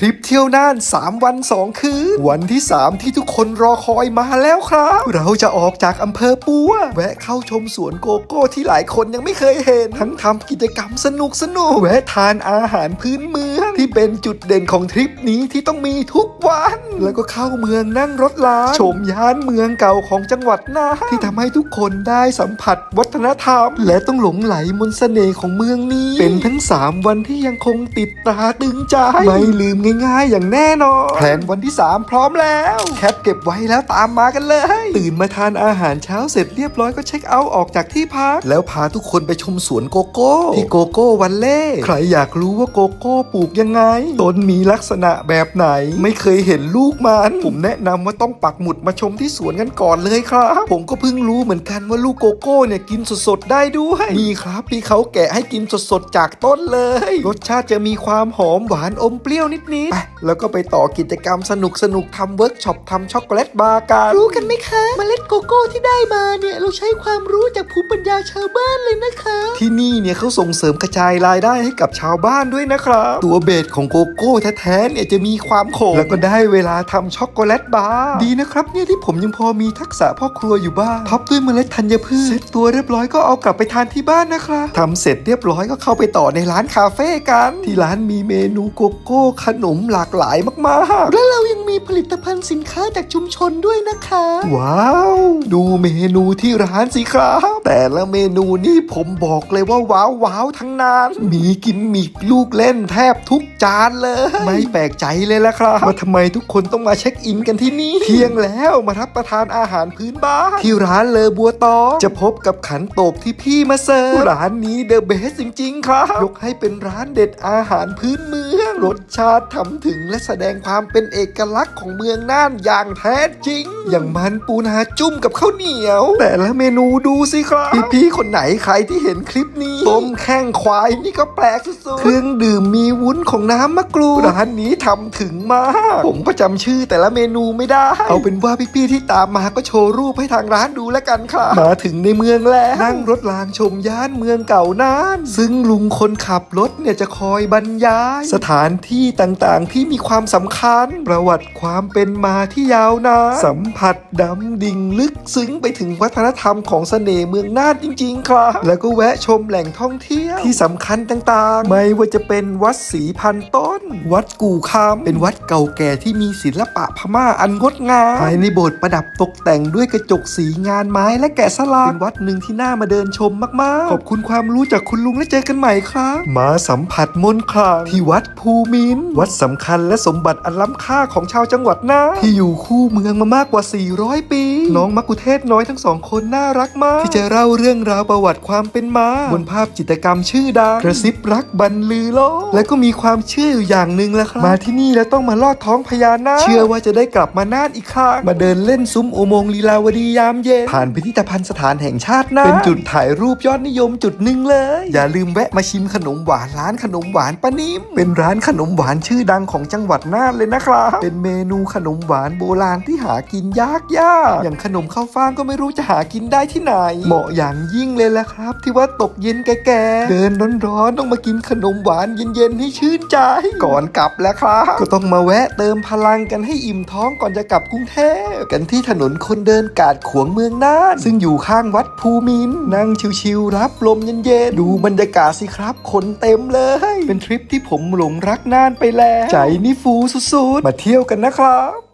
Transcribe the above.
ทริปเที่ยวน่าน 3 วัน 2 คืน วันที่ 3 ที่ทุกคนรอคอยมาแล้วครับ เราจะออกจากอำเภอปัว แวะเข้าชมสวนโกโก้ที่หลายคนยังไม่เคยเห็น ทั้งทำกิจกรรมสนุกสนุกแวะทานอาหารพื้นเมือง ที่เป็นจุดเด่นของทริปนี้ที่ต้องมีทุกวัน แล้วก็เข้าเมืองนั่งรถลาชมย่านเมืองเก่าของจังหวัดน่านที่ทำให้ทุกคนได้สัมผัสวัฒนธรรม และต้องหลงไหลมนต์เสน่ห์ของเมืองนี้ เป็นทั้ง 3 วันที่ยังคงติดตาตึงใจไม่ลืมง่ายๆ อย่างแน่นอนแผนวันที่ 3 พร้อมแล้ว แคปเก็บไว้แล้วตามมากันเลย ตื่นมาทานอาหารเช้าเสร็จเรียบร้อยก็เช็คเอาท์ออกจากที่พัก แล้วพาทุกคนไปชมสวนโกโก้ ที่โกโก้วันเล่ใครอยากรู้ว่าโกโก้ปลูกยังไง ต้นมีลักษณะแบบไหน ไม่เคยเห็นลูกมัน ผมแนะนำว่าต้องปักหมุดมาชมที่สวนกันก่อนเลยครับ ผมก็เพิ่งรู้เหมือนกันว่าลูกโกโก้เนี่ยกินสดๆได้ด้วยนี่ครับพี่เขาแกะให้กินสดๆจากต้นเลย รสชาติจะมีความหอมหวานอมเปรี้ยวนิดๆไป แล้วก็ไปต่อกิจกรรมสนุกสนุกๆทำเวิร์กช็อปทำช็อกโกแลตบาร์กันรู้กันไหมคะเมล็ดโกโก้ที่ได้มาเนี่ยเราใช้ความรู้จากภูมิปัญญาชาวบ้านเลยนะคะ ที่นี่เนี่ยเขาส่งเสริมกระจายรายได้ให้กับชาวบ้านด้วยนะครับ ตัวเบสของโกโก้แท้ๆเนี่ยจะมีความขมแล้วก็ได้เวลาทำช็อกโกแลตบาร์ดีนะครับเนี่ยที่ผมยังพอมีทักษะพ่อครัวอยู่บ้างท็อปด้วยเมล็ดธัญพืชเสร็จตัวเรียบร้อยก็เอากลับไปทานที่บ้านนะครับทำเสร็จเรียบร้อยก็เข้าไปต่อในร้านคาเฟ่กัน ที่ร้านมีเมนูโกโก้ขนมหลากหลายมากๆ และเรายังมีผลิตภัณฑ์สินค้าจากชุมชนด้วยนะคะ ว้าว ดูเมนูที่ร้านสิครับ แต่ละเมนูนี่ผมบอกเลยว่าว้าวว้าวทั้งนั้นมีกิมมิกลูกเล่นแทบทุกจานเลย ไม่แปลกใจเลยละครับว่าทำไมทุกคนต้องมาเช็คอินกันที่นี่ เที่ยงแล้วมารับประทานอาหารพื้นบ้านที่ร้านเลอบัวตองจะพบกับขันโตกที่พี่มาเสิร์ฟร้านนี้เดอะเบสจริง ๆ ครับ ยกให้เป็นร้านเด็ดอาหารพื้นเมือง รสชาติทำถึงและแสดงความเป็นเอกลักษณ์ของเมืองน่านอย่างแท้จริง อย่างมันปูนาจุ่มกับข้าวเหนียว แต่ละเมนูดูสิครับพี่ๆคนไหนใครที่เห็นคลิปนี้ต้มแข้งควายนี่ก็แปลกสุดๆเครื่องดื่มมีวุ้นของน้ำมะกรูดร้านนี้ทำถึงมาก ผมก็จำชื่อแต่ละเมนูไม่ได้ เอาเป็นว่าพี่ๆที่ตามมาก็โชว์รูปให้ทางร้านดูแล้วกันครับมาถึงในเมืองแล้วนั่งรถรางชมย่านเมืองเก่าน่าน ซึ่งลุงคนขับรถเนี่ยจะคอยบรรยาย สถานที่ต่างๆ ที่มีความสำคัญประวัติความเป็นมาที่ยาวนานสัมผัสดำดิ่งลึกซึ้งไปถึงวัฒนธรรมของเสน่ห์เมืองน่านจริง ๆ ครับ แล้วก็แวะชมแหล่งท่องเที่ยว ที่สำคัญต่างๆ ไม่ว่าจะเป็นวัดศรีพันต้น วัดกู่คำเป็นวัดเก่าแก่ที่มีศิลปะพม่าอันงดงามภายในโบสถ์ประดับตกแต่งด้วยกระจกสีงานไม้และแกะสลักเป็นวัดหนึ่งที่น่ามาเดินชมมากๆ ขอบคุณความรู้จากคุณลุงและเจอกันใหม่ครับ มาสัมผัสมนต์ขลังที่วัดภูมิน วัดสำคัญและสมบัติอันล้ำค่าของชาวจังหวัดน่านที่อยู่คู่เมืองมามากกว่า 400 ปี น้องมักคุเทศน้อยทั้งสองคนน่ารักมาก ที่จะเล่าเรื่องราวประวัติความเป็นมา บนภาพจิตรกรรมชื่อดังกระซิบรักบรรลือโลกและก็มีความเชื่ออยู่อย่างหนึ่งแหละครับ มาที่นี่แล้วต้องมาลอดท้องพญานาคเชื่อว่าจะได้กลับมาน่านอีกครั้งมาเดินเล่นซุ้มอุโมงค์ลีลาวดียามเย็นผ่านพิพิธภัณฑ์สถานแห่งชาติน่านเป็นจุดถ่ายรูปยอดนิยมจุดหนึ่งเลย อย่าลืมแวะมาชิมขนมหวานร้านขนมหวานป้านิ่มเป็นร้านขนมหวานชื่อดังของจังหวัดน่านเลยนะครับเป็นเมนูขนมหวานโบราณที่หากินยากยากอย่างขนมข้าวฟ่างก็ไม่รู้จะหากินได้ที่ไหน เหมาะอย่างยิ่งเลยแหละครับ ที่ว่าตกเย็นแก่ๆเดินร้อนๆต้องมากินขนมหวานเย็นๆให้ชื่นใจ ก่อนกลับแล้วครับ ก็ต้องมาแวะเติมพลังกันให้อิ่มท้องก่อนจะกลับกรุงเทพกันที่ถนนคนเดินกาดขวงเมืองน่าน ซึ่งอยู่ข้างวัดภูมินนั่งชิวๆรับลมเย็นๆดูบรรยากาศสิครับ คนเต็มเลย เป็นทริปที่ผมหลงรักน่านไปแล้ว ใจนี่ฟูสุดๆ มาเที่ยวกันนะครับ